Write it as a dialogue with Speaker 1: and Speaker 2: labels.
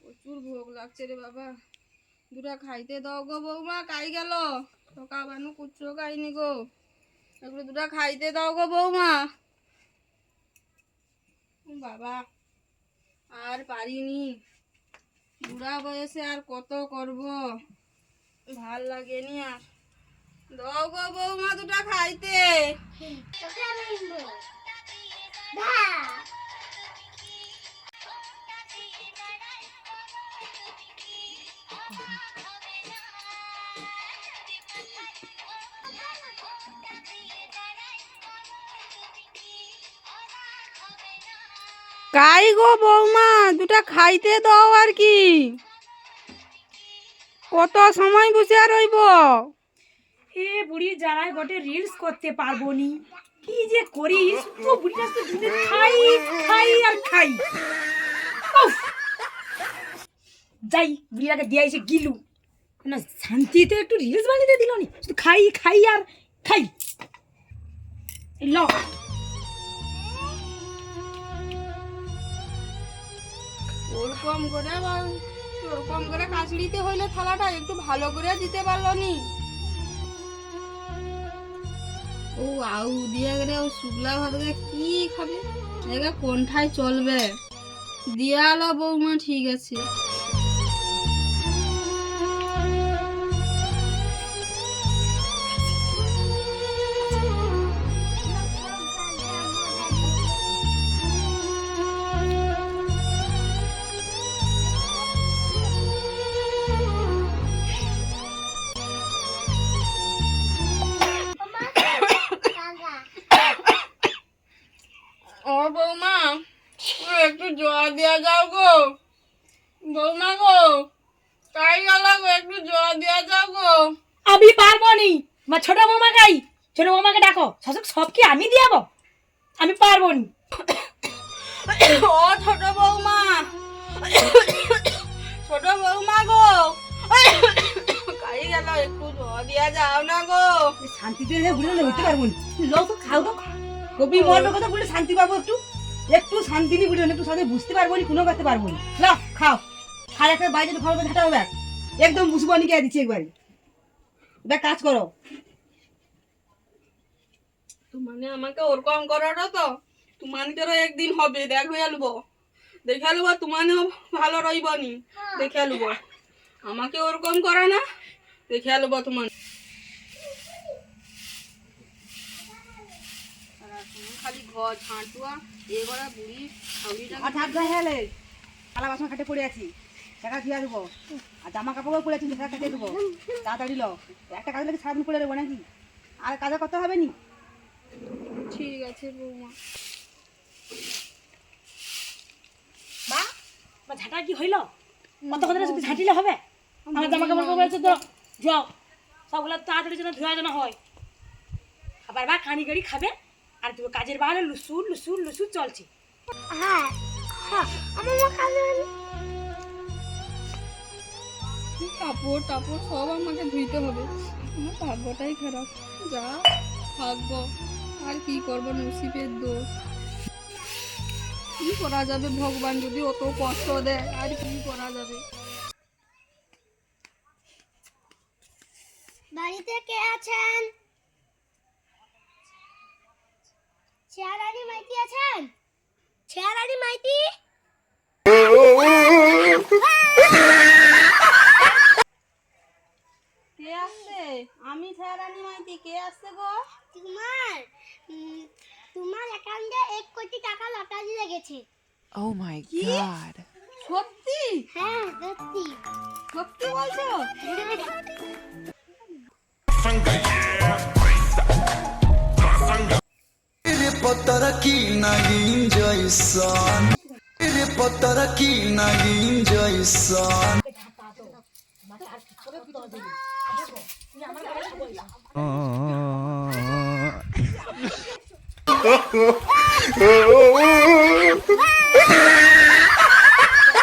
Speaker 1: প্রচুর ভোগ লাগছে রে বাবা। দুটা খাইতে দাও গো বৌমা, কাই গেল? বানু কুচ্ছো খাইনি গো। এগুলো দুটা খাইতে দাও গো বৌমা। বাবা, আর পারিনি। বুড়া বয়সে আর কত করব? ভালো লাগেনি আর। দাও গো বৌমা দুটা খাইতে। কাই গো বৌমা? দুটা খাইতে দাও আর কি। কত সময় বসে আর রইব?
Speaker 2: এ বুড়ি জ্বালায় বটে রিলস করতে পারব নি। কি যে করিস? তো বুড়িটা দিনে খাই খাই আর খাই! যাই, বুড়িটাকে দিয়ে এসে গিলু। না, শান্তিতে একটু রিলস বানিয়ে দিল নি শুধু খাই খাই আর খাই। ল।
Speaker 1: ওরকম করে কম করে কাঁচড়িতে হইলে থালাটা একটু ভালো করে দিতে পারল নি। ও আউ দিয়ে গেলে ও শুকলা ভাত কি খাবে? দেখে কোনঠায় চলবে? দিয়ালো বৌমা ঠিক আছে। বৌমা একটু জল দেওয়া যাও গো। বৌমা গো তাই গেল একটু জল দেওয়া যাও গো।
Speaker 2: আমি পারব নি। মা ছোট মামা গাই ছোট মামাকে ডাকো। শাসক সব কি আমি দিয়াবো আমি পারব নি।
Speaker 1: ও ছোট বৌমা ছোট বৌমা গো। গেল একটু জল যাও না গো।
Speaker 2: শান্তিতে বুড়ে হইতে পারব নি। তো খাও তো। কবি মরবে কথা বলে শান্তি পাবো একটু? একটু শান্তি নি বুড়ে একটু সাথে বুঝতে পারব নি কোনো করতে পারব নি। লো খাও। একটা বাইরে ঝাঁটা হবে একদম বুঝব নি কে দিচ্ছি একবারে। কাজ করো।
Speaker 1: মানে আমাকে ওরকম করাটা তো? একদিন হবে দেখ হয়ে আলবো দেখে আলবো তোমানেও ভালো রইব নি। দেখে আলবো আমাকে ওরকম করে না দেখে আলবো তোমার খালি ঘর ঝাঁটুয়া এ করা বুড়ি হাউড়িটা
Speaker 2: আর ঠাক গায়ে হেলে থালা বাসন খাটে পড়ে আছি। টাকা ধুয়ে দেবো আর জামা কাপড়ও পরে আছি টাকা কাটিয়ে দেবো তাড়াতাড়ি লো একটা কাজ লাগে সারাদিন করে দেবো নাকি? আর কাজে করতে হবে নি?
Speaker 1: ঠিক আছে বৌমা।
Speaker 2: মা ঝাঁটা কি হইল? কত কথা ঝাঁটিলে হবে? আমার জামা কাপড় পরে তো। ধোয়াও সবগুলো তাড়াতাড়ি যেন ধোয়া যেন হয়। আবার বা কানি গাড়ি খাবে আর তুমি কাজের বাহারে লুসুর লুসুর লুসুর চলছে।
Speaker 1: কাপড় টাপড় সব আমাকে ধুইতে হবে। আমার ভাগ্যটাই খারাপ। যা ভাগ্য আর কি করব নসিবের দোষ। কি করা যাবে? ভগবান যদি অত কষ্ট দেয় আর কি করা যাবে?
Speaker 3: বাড়িতে কে আছেন? চেয়ারানি মাইতি আছেন? চেয়ারানি মাইতি?
Speaker 1: কে আসছে? আমি ছায়ারানী মাইতি কে আসছে গো?
Speaker 3: তোমার তোমার অ্যাকাউন্টে এক কোটি টাকা লটারি লেগেছে।
Speaker 4: Oh my god.
Speaker 1: সত্যি?
Speaker 3: হ্যাঁ সত্যি।
Speaker 1: সত্যি বলছো?
Speaker 5: কি নাগিন জয়সন রে পতরা কি নাগিন জয়সন
Speaker 4: Oh,